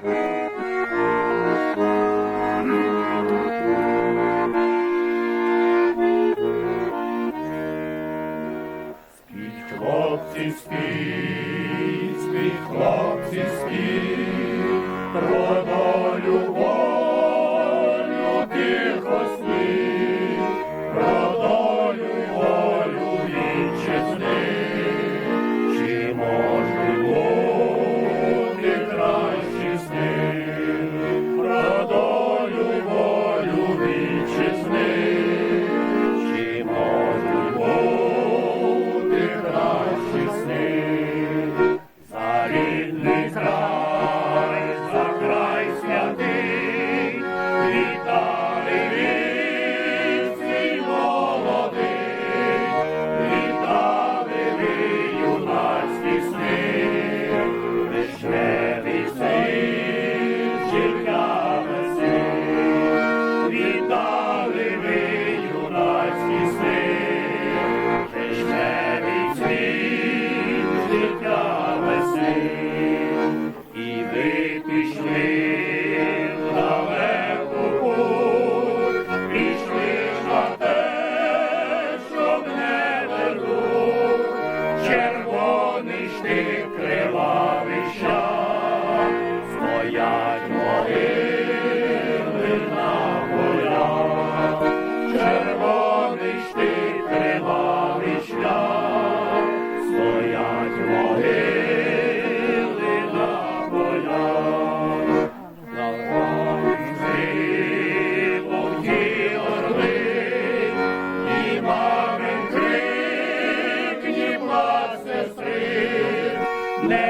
Спіть, хлопці, спіть, спіть, хлопці, спіть. Стоять могили на полях, червоний штик кривавий шлях, стоять могили на полях, завжди повні орли, і мамин крик, ні.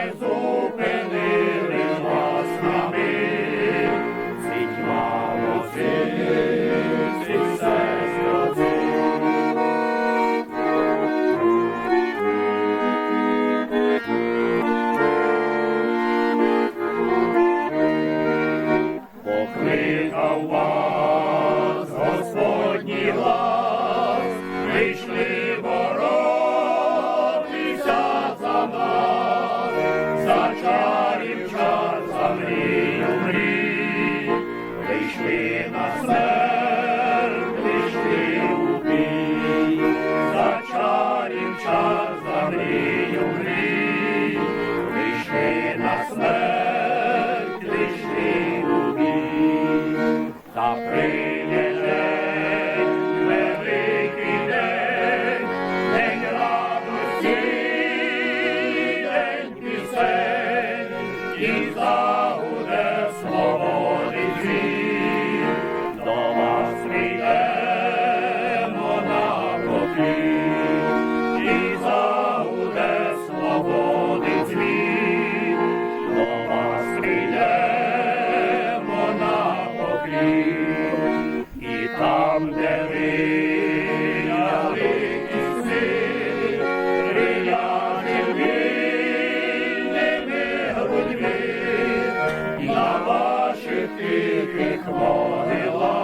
тихих могила,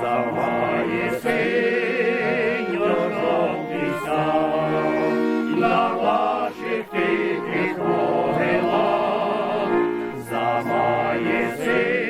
заває синьо-жовтий на ваших тихих за замає синьо